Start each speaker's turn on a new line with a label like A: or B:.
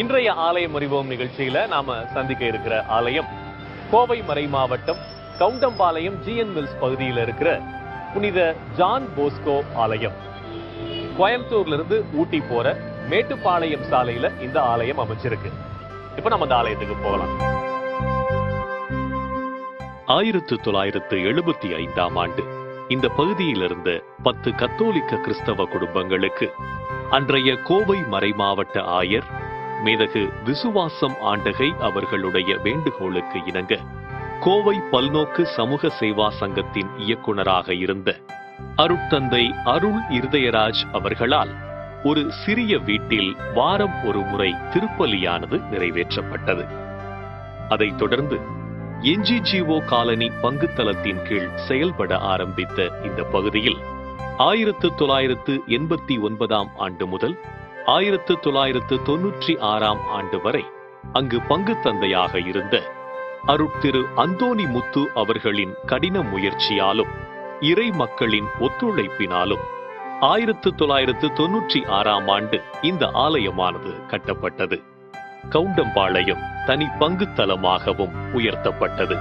A: இன்றைய ஆலயம் அறிவோம் நிகழ்ச்சியில நாம சந்திக்க இருக்கிற ஆலயம் கோவை மறை மாவட்டம் கவுண்டம்பாளையம் ஜிஎன் மில்ஸ் பகுதியில் இருக்கிற புனித ஜான் போஸ்கோ ஆலயம். கோயம்புத்தூர்ல இருந்து ஊட்டி போற மேட்டுப்பாளையம் சாலையில இந்த ஆலயம் அமைச்சிருக்கு இப்ப நம்ம அந்த ஆலயத்துக்கு போகலாம். ஆயிரத்து தொள்ளாயிரத்து எழுபத்தி ஐந்தாம் ஆண்டு இந்த பகுதியில் இருந்த பத்து கத்தோலிக்க கிறிஸ்தவ குடும்பங்களுக்கு அன்றைய கோவை மறை மாவட்ட ஆயர் மேதகு விசுவாசம் ஆண்டகை அவர்களுடைய வேண்டுகோளுக்கு இணங்க கோவை பல்நோக்கு சமூக சேவா சங்கத்தின் இயக்குநராக இருந்த அருட்தந்தை அருள் இருதயராஜ் அவர்களால் ஒரு சிறிய வீட்டில் வாரம் ஒரு முறை திருப்பலியானது நிறைவேற்றப்பட்டது. அதைத் தொடர்ந்து என்ஜிஜிஓ காலனி பங்குத்தளத்தின் கீழ் செயல்பட ஆரம்பித்த இந்த பகுதியில் ஆயிரத்து தொள்ளாயிரத்து எண்பத்தி ஒன்பதாம் ஆண்டு முதல் ஆயிரத்து தொள்ளாயிரத்து தொன்னூற்றி ஆறாம் ஆண்டு வரை அங்கு பங்கு தந்தையாக இருந்த அருட்திரு அந்தோணி முத்து அவர்களின் கடின முயற்சியாலும் இறை மக்களின் ஒத்துழைப்பினாலும் ஆயிரத்து தொள்ளாயிரத்து தொன்னூற்றி ஆறாம் ஆண்டு இந்த ஆலயமானது கட்டப்பட்டது. கவுண்டம்பாளையம் தனி பங்குத்தலமாகவும் உயர்த்தப்பட்டது.